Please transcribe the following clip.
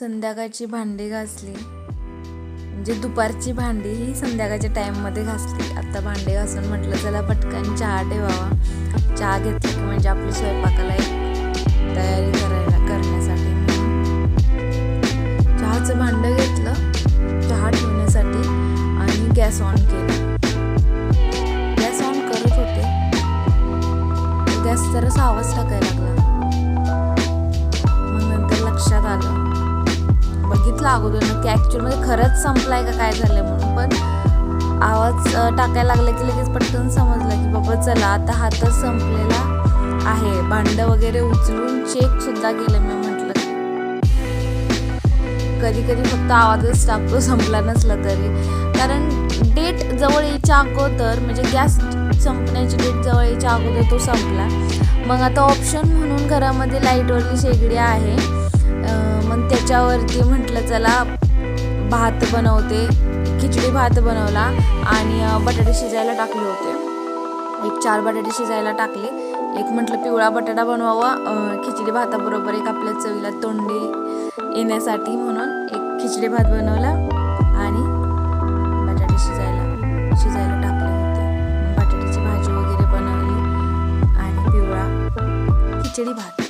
संध्याकाळची भांडी घासली. म्हणजे दुपारची भांडी ही संध्याकाळच्या टाईममध्ये घासली. आत्ता भांडी घासून म्हटलं चला पटकन चहा ठेवावा. चहा घेतला की म्हणजे आपली स्वयंपाकाला एक तयारी करायला करण्यासाठी. चहाचं भांडं घेतलं चहा ठेवण्यासाठी आणि गॅस ऑन केला. गॅस ऑन करत होते. गॅस जरासा आवाज टाकायला लागला. बघितलं अगोदर नक्की ॲक्च्युअलमध्ये खरंच संपलाय का काय झालं म्हणून. पण आवाज टाकायला लागला की लगेच पटकन समजलं की बाबा चला आता हातच संपलेला आहे. भांडं वगैरे उचलून चेक सुद्धा केलं मी म्हटलं. कधी कधी फक्त आवाजच टाकतो संपला नसला तरी. कारण डेट जवळ यायच्या अगोदर म्हणजे गॅस संपण्याची डेट जवळ यायच्या अगोदर तो संपला. मग आता ऑप्शन म्हणून घरामध्ये लाईटवरली शेगडी आहे. त्याच्यावरती म्हटलं चला भात बनवते. खिचडी भात बनवला आणि बटाटे शिजायला टाकले होते. एक चार बटाटे शिजायला टाकले. एक म्हटलं पिवळा बटाटा बनवावा. खिचडी भाताबरोबर एक आपल्या चवीला तोंडी येण्यासाठी म्हणून एक खिचडी भात बनवला आणि बटाटे शिजायला शिजायला टाकले होते. बटाट्याची भाजी वगैरे बनवली आणि पिवळा खिचडी भात.